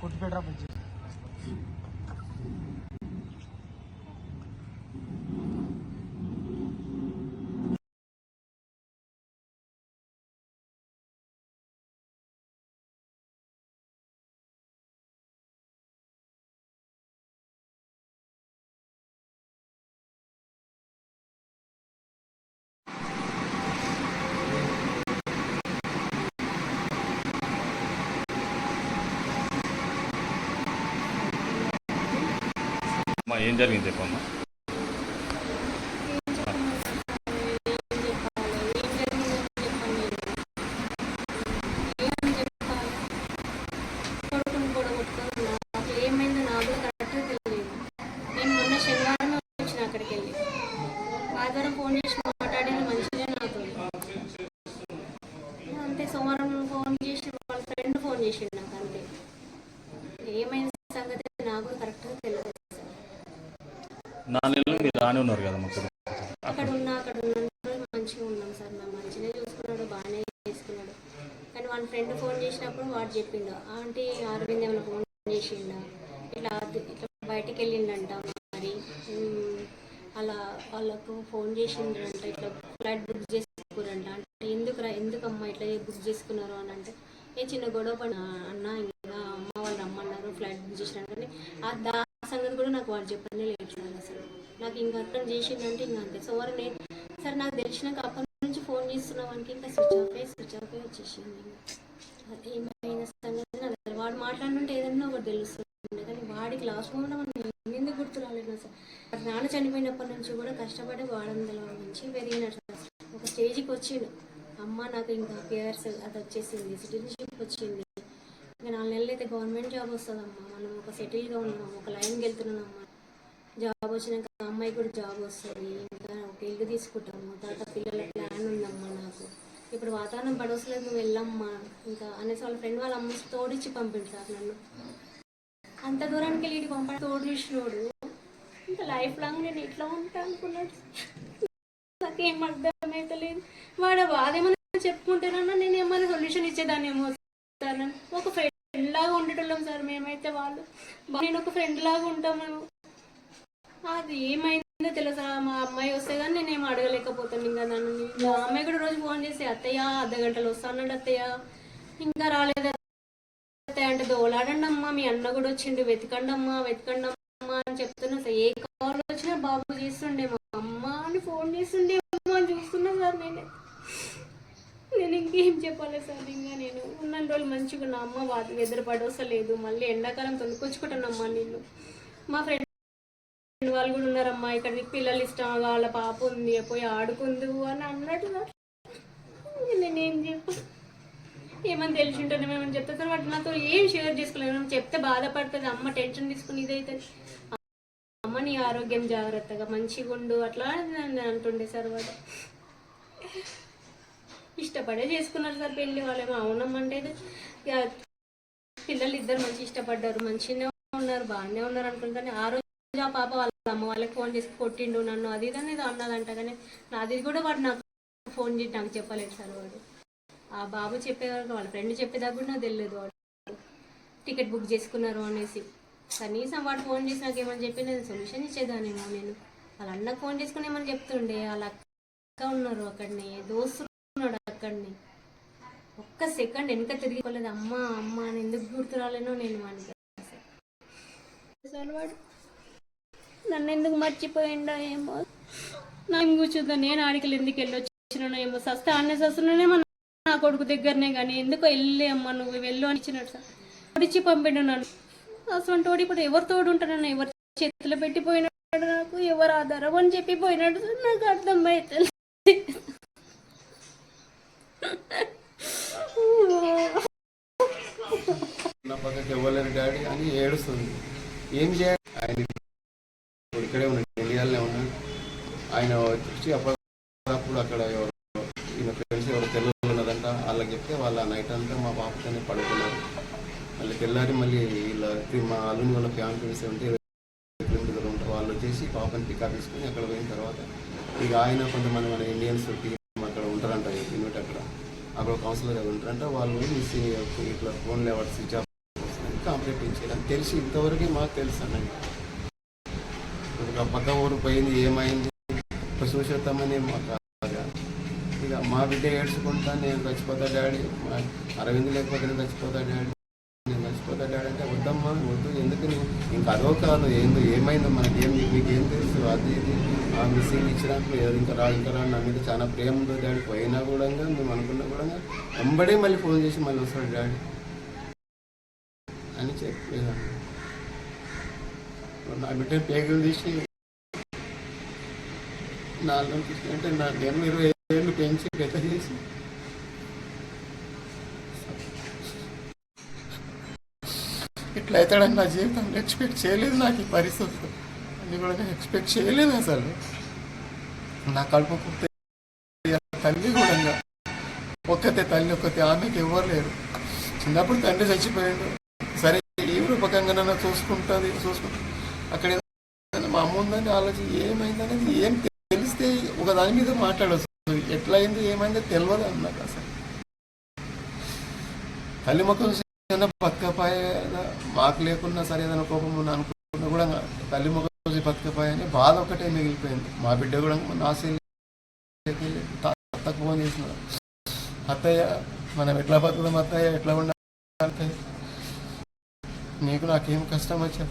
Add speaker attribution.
Speaker 1: కొట్టిపేట
Speaker 2: bridge ఏం జరిగింది చెప్పమ్మా
Speaker 3: ఏమైందో నాకు కూడా కరెక్ట్గా తెలియదు. నేను మొన్న శనివారం వచ్చిన అక్కడికి వెళ్ళి ఆదివారం ఫోన్ చేసి మాట్లాడేది మంచిగా నాతో అంతే సోమవారం ఫోన్ చేసి వాళ్ళ ఫ్రెండ్ ఫోన్ చేసిండు నాకు అంతే ఏమైంది సంగతి నాకు కూడా కరెక్ట్గా తెలియదు
Speaker 2: నా నెలలు మీరు రాని ఉన్నారు కదా మాకు
Speaker 3: అక్కడ ఉన్నా అక్కడ ఉన్న మంచిగా ఉన్నాం సార్. మేము మంచిగా చూసుకున్నాడు బాగానే చేసుకున్నాడు. కానీ వాళ్ళ ఫ్రెండ్ ఫోన్ చేసినప్పుడు వాడు చెప్పిండు ఆంటీ అరవింద్ ఏమైనా ఫోన్ చేసిండా? ఇట్లా ఇట్లా బయటికి వెళ్ళిండంట మరి అలా వాళ్ళకు ఫోన్ చేసిండ్రంట ఇట్లా ఫ్లైట్ బుక్ చేసుకురంట అంటే ఎందుకు రా ఎందుకమ్మా ఇట్లా బుక్ చేసుకున్నారు అని అంటే ఏ చిన్న గొడవ పడి అన్న ఇంకా అమ్మ వాళ్ళు రమ్మన్నారు ఫ్లైట్ బుక్ చేసినారు కానీ ఆ దా సంగతి కూడా నాకు వాడు చెప్పనే లేదు సార్ అసలు. నాకు ఇంకా అర్థం చేసిందంటే ఇంకా అంతే. సో వారు నేను సరే నాకు తెలిసినాక అప్పటి నుంచి ఫోన్ చేస్తున్న వానికి ఇంకా స్విచ్ ఆఫ్ అయ్యి స్విచ్ ఆఫ్ అయ్యి వచ్చేసింది. ఇంకా. ఏమైనా సంగతి నాకు వాడు మాట్లాడుతుంటే ఏదన్నా ఒకటి తెలుస్తుంది. కానీ వాడికి లాస్ట్ మూమెంట్ మనం ఎందుకు గుర్తు రాలేదు అసలు. నాన్న చనిపోయినప్పటి నుంచి కూడా కష్టపడి వాడందలో నుంచి పెరిగినట్టు ఒక స్టేజ్కి వచ్చిండు. అమ్మ నాకు ఇంకా పేర్స్ అది వచ్చేసింది. సిటిజన్షిప్ వచ్చింది. ఇంకా నాలుగు నెలలు అయితే గవర్నమెంట్ జాబ్ వస్తుందమ్మా. మనం ఒక సెటిల్గా ఉన్నాం ఒక లైన్కి వెళ్తున్నామమ్మా. జాబ్ వచ్చినాక అమ్మాయి కూడా జాబ్ వస్తుంది. ఇంకా ఒక ఇల్లు తీసుకుంటాము. తర్వాత పిల్లల ప్లాన్ ఉందమ్మా నాకు. ఇప్పుడు వాతావరణం పడవసలేదు నువ్వు వెళ్ళమ్మా. ఇంకా అనేసి వాళ్ళ ఫ్రెండ్ వాళ్ళ అమ్మ తోడిచ్చి పంపించారు నన్ను. అంత దూరానికి వెళ్ళి ఇటు పంపడం తోడిచ్చినోడు ఇంకా లైఫ్ లాంగ్ నేను ఇట్లా ఉంటా అనుకున్నాడు. నాకేం లేదు వాడు వాదేమన్నా చెప్పుకుంటానన్నా నేను ఏమైనా సొల్యూషన్ ఇచ్చేదాన్ని ఏమో ఒక ఫ్రెండ్ ఫ్రెండ్ లాగా ఉండేటోళ్ళం సార్ మేమైతే వాళ్ళు. నేను ఒక ఫ్రెండ్ లాగా ఉంటాము అది ఏమైందో తెలుసా? మా అమ్మాయి వస్తే కానీ నేనేం అడగలేకపోతాను ఇంకా నన్ను. మా అమ్మాయి కూడా రోజు ఫోన్ చేసి అత్తయ్య అర్ధ గంటలు వస్తానండి అత్తయ్య. ఇంకా రాలేదు అత్తయ్య. అంటే దోలాడండి అమ్మా మీ అన్న కూడా వచ్చిండు. వెతకండి అమ్మా వెతకండి అమ్మా అని చెప్తున్నా సార్. ఏ కాల్ వచ్చినా బాబు చేస్తుండే మా అమ్మ అని ఫోన్ చేస్తుండే అమ్మ అని చూస్తున్నా సార్ నేనే. నేను ఇంకేం చెప్పాలి సార్? ఇంకా నేను ఉన్న రోజులు మంచిగా నా అమ్మ వాత వెదర్ పడవసలేదు మళ్ళీ ఎండాకాలం తొలుకొచ్చుకుంటానమ్మా నిన్ను. మా ఫ్రెండ్ వాళ్ళు కూడా ఉన్నారమ్మా ఇక్కడ నీకు పిల్లలు ఇష్టం వాళ్ళ పాప ఉంది పోయి ఆడుకుందు అని అన్నట్టు నేనేం చెప్పు? ఏమని తెలిసి ఉంటాను ఏమని చెప్తా? సార్ వాటి నాతో ఏం షేర్ చేసుకోలేము. చెప్తే బాధపడుతుంది. అమ్మ టెన్షన్ తీసుకుని ఇదైతే. అమ్మ నీ ఆరోగ్యం జాగ్రత్తగా మంచిగా ఉండు అట్లా అంటుండే సార్ వాడు. ఇష్టపడే చేసుకున్నారు సార్ పెళ్ళి వాళ్ళేమో అవునమ్మంటే ఇక పిల్లలు ఇద్దరు మంచి ఇష్టపడ్డారు. మంచిగానే ఉన్నారు బాగానే ఉన్నారు అనుకుంటాను. ఆ రోజు ఆ పాప వాళ్ళ అమ్మ వాళ్ళకి ఫోన్ చేసి కొట్టిండు నన్ను. అది ఇది అన్నదంట. కానీ నాది కూడా వాడు నాకు ఫోన్ చేసి నాకు చెప్పలేదు సార్ వాడు. ఆ బాబు చెప్పేవారు వాళ్ళ ఫ్రెండ్ చెప్పేదాకా కూడా నాకు తెలియదు వాడు. టికెట్ బుక్ చేసుకున్నారు అనేసి. కనీసం వాడు ఫోన్ చేసి నాకు ఏమని చెప్పి నేను సొల్యూషన్ ఇచ్చేదానేమో నేను. వాళ్ళ అన్నకు ఫోన్ చేసుకుని ఏమని చెప్తుండే? వాళ్ళ అక్క ఉన్నారు అక్కడనే. దోస్తు అక్కడనే ఒక్క సెకండ్ వెనక తిరిగిపోలేదు. అమ్మ అమ్మ అని ఎందుకు గుర్తు రాలేనో నేను వానికి వాడు నన్ను ఎందుకు మర్చిపోయిండో ఏమో. నేను కూర్చుందా నేను ఆడికలు ఎందుకు వెళ్ళి వచ్చినానో ఏమో. సస్తే అన్న సస్తున్నానేమో నా కొడుకు దగ్గరనే కానీ ఎందుకో వెళ్ళే అమ్మ నువ్వు వెళ్ళు అని ఇచ్చినట్టు సార్. పొడిచి పంపిండు నన్ను. అసలు తోడు ఇప్పుడు ఎవరు తోడు ఉంటానన్న ఎవరు చేతిలో పెట్టిపోయినాడు నాకు? ఎవరు ఆధారం అని చెప్పి పోయినాడు నాకు అర్థం అయితే
Speaker 4: నా పక్కకి ఇవ్వలేరు డాడీ అని ఏడుస్తుంది. ఏం చేయాలి? ఆయన ఇక్కడే ఉన్నాడు ఇండియాలోనే ఉన్నాడు. ఆయన వచ్చి అప్పుడు అక్కడ ఎవరు ఈయన ఫ్రెండ్స్ ఎవరు తెలుగు ఉన్నదంట వాళ్ళకి చెప్తే వాళ్ళ నైట్ అంతా మా పాపతోనే పడుకున్నారు. మళ్ళీ తెల్లారి మళ్ళీ వీళ్ళ మా అల్లుని వాళ్ళ ఫ్యామిలీ ఉంటే కిలోమీటర్ ఉంటారు వాళ్ళు వచ్చేసి పాపని పికప్ తీసుకుని అక్కడ పోయిన తర్వాత ఇక ఆయన కొంతమంది మన ఇండియన్స్ అక్కడ ఉంటారంట యూనిట్ అక్కడ. అక్కడ కౌన్సిలర్ ఉంటారంట. వాళ్ళు మిస్ ఇట్లా ఫోన్ ఎవరు స్విచ్ ఆఫ్ కంప్లైంట్ చేయాలి అని తెలిసి ఇంతవరకే మాకు తెలుసు అన్నది. ఒక పక్క ఊరు పోయింది ఏమైంది? ఒక చూసేద్దామని మాకు ఇక మా బిడ్డ ఏడ్చుకుంటా నేను చచ్చిపోతా డాడీ. మా అరవింద్ లేకపోతే నేను చచ్చిపోతా డాడీ. నేను చచ్చిపోతా డాడీ అంటే వద్దమ్మా వద్దు ఎందుకు నువ్వు ఇంకా అదో కాదు ఏందో ఏమైందో మనకేం మీకు ఏం తెలుసు? అది ఇది. ఆ మిస్సింగ్ ఇచ్చినప్పుడు ఏదో ఇంకా రా ఇంకా రా నా మీద చాలా ప్రేమ ఉందో డాడీ. పోయినా కూడా మేము అనుకున్నా కూడా వెంబడే మళ్ళీ ఫోన్ చేసి మళ్ళీ వస్తాడు డాడీ. అని చెప్పాను నా బిడ్డ పేగులు తీసి నాలుగు అంటే నా నేను ఇరవై ఏళ్ళు పెంచి పెద్ద చేసి. ఇట్లా అవుతాడని నా జీవితంలో ఎక్స్పెక్ట్ చేయలేదు నాకు ఈ పరిస్థితులు. అది కూడా నేను ఎక్స్పెక్ట్ చేయలేదు అసలు. నా కడుపు పుట్టే తల్లి కూడా ఒక్కతే తల్లి ఒక్కతే ఆమెకి ఎవరు లేరు. చిన్నప్పుడు తండ్రి చచ్చిపోయాడు. ఏ రూపకంగా చూసుకుంటుంది చూసుకుంటుంది అక్కడ మా అమ్మ ఉందని ఆలోచన ఏమైందనేది ఏం తెలిస్తే ఒక దాని మీద మాట్లాడవచ్చు ఎట్లా అయిందో ఏమైందో తెలియదు అన్నది అసలు. తల్లి ముఖం చిన్న బతకపాయ మాకు లేకున్నా సరే ఏదైనా కోపం ఉన్నా అనుకున్నా కూడా తల్లి ముఖం చూసి బతకపాయని బాధ ఒకటే మిగిలిపోయింది. మా బిడ్డ కూడా నా సెల్లి ఫోన్ చేసిన. అత్తయ్య మనం ఎట్లా బతుకుదాం అత్తయ్య ఎట్లా ఉండాలి? నీకు నాకేం కష్టమో వచ్చి